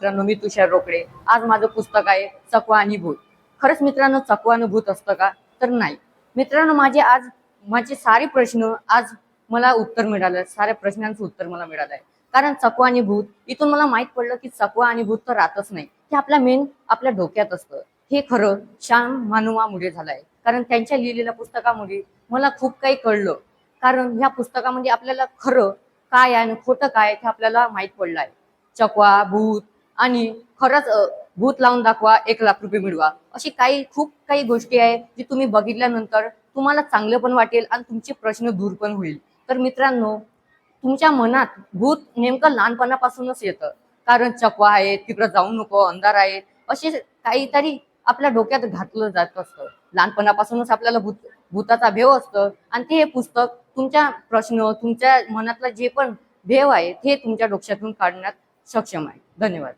मित्रांनो मी तुषार रोकडे. आज माझं पुस्तक आहे चकवा आणि भूत. खरंच मित्रांनो चकवा आणि भूत असतं का? तर नाही. मित्रांनो माझे आज माझे सारे प्रश्न आज मला उत्तर मिळालं. साऱ्या प्रश्नांचं उत्तर मला मिळालं आहे. कारण चकवा आणि भूत इथून मला माहीत पडलं की चकवा आणि भूत तर राहतच नाही. हे आपल्या मेन आपल्या डोक्यात असतं. हे खरं श्याम मानुमामुळे झालं आहे. कारण त्यांच्या लिहिलेल्या पुस्तकामुळे मला खूप काही कळलं. कारण ह्या पुस्तकामध्ये आपल्याला खरं काय आहे आणि खोटं काय हे आपल्याला माहीत पडलं आहे. चकवा भूत आणि खरंच भूत लावून दाखवा एक लाख रुपये मिळवा. अशी काही खूप काही गोष्टी आहे जी तुम्ही बघितल्यानंतर तुम्हाला चांगलं पण वाटेल आणि तुमचे प्रश्न दूर पण होईल. तर मित्रांनो तुमच्या मनात भूत नेमकं लहानपणापासूनच येतं. कारण चकवा आहे तिकडं जाऊ नको अंधार आहे. असे काहीतरी आपल्या डोक्यात घातलं जात असतं. लहानपणापासूनच आपल्याला भूत भूताचा भेव असतं. आणि ते हे पुस्तक तुमच्या प्रश्न तुमच्या मनातला जे पण भेव आहे ते तुमच्या डोक्यातून काढण्यात सक्षम आहे. धन्यवाद.